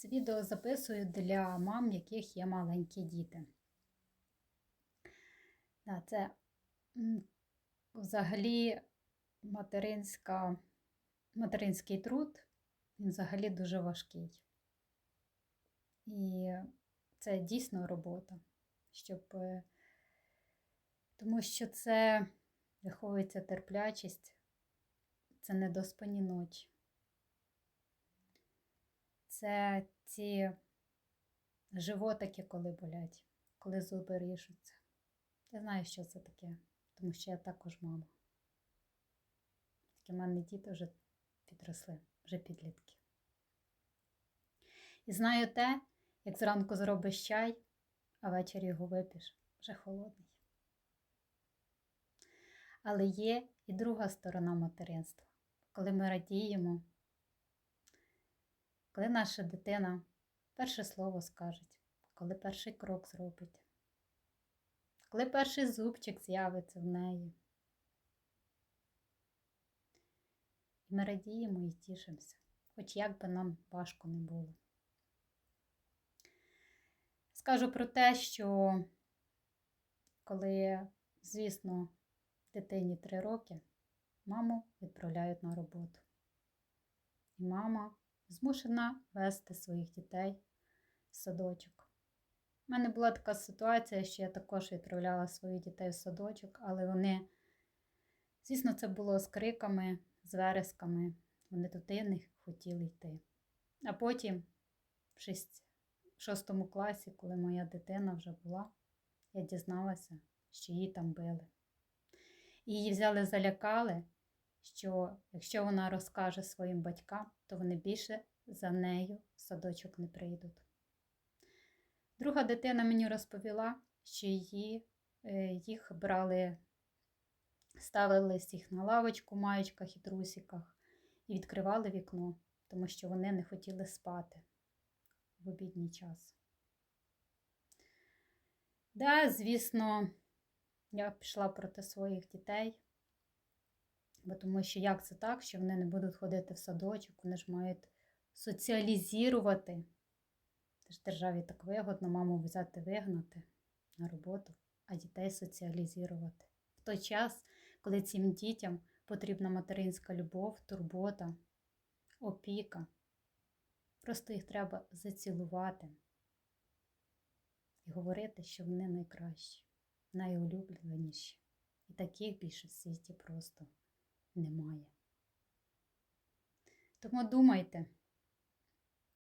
Це відео записую для мам, яких є маленькі діти. Це взагалі материнська, материнський труд, він взагалі дуже важкий. І це дійсно робота, щоб, е, тому що це виховується терплячість, це недоспані ночі. Це ці животики, коли болять, коли зуби ріжуться. Я знаю, що це таке, тому що я також мама. Тільки в мене діти вже підросли, вже підлітки. І знаю те, як зранку зробиш чай, а ввечері його вип'єш вже холодний. Але є і друга сторона материнства, коли ми радіємо, коли наша дитина перше слово скаже, коли перший крок зробить, коли перший зубчик з'явиться в неї. І ми радіємо і тішимося, хоч як би нам важко не було. Скажу про те, що коли, звісно, дитині 3 роки, маму відправляють на роботу. І мама змушена вести своїх дітей в садочок. У мене була така ситуація, що я також відправляла своїх дітей в садочок, але вони, звісно, це було з криками, з вересками. Вони туди не хотіли йти. А потім, в шість- в шостому класі, коли моя дитина вже була, я дізналася, що її там били. Її взяли, залякали, що якщо вона розкаже своїм батькам, то вони більше за нею в садочок не прийдуть. Друга дитина мені розповіла, що її, е, їх брали, ставили їх на лавочку, маєчках і трусиках і відкривали вікно, тому що вони не хотіли спати в обідній час. Да, звісно, я пішла проти своїх дітей, бо тому що як це так, що вони не будуть ходити в садочок, вони ж мають соціалізувати. Це ж державі так вигодно маму взяти вигнати на роботу, а дітей соціалізувати. В той час, коли цим дітям потрібна материнська любов, турбота, опіка. Просто їх треба зацілувати і говорити, що вони найкращі, найулюбленіші. І таких більше в світі просто немає. Тому думайте.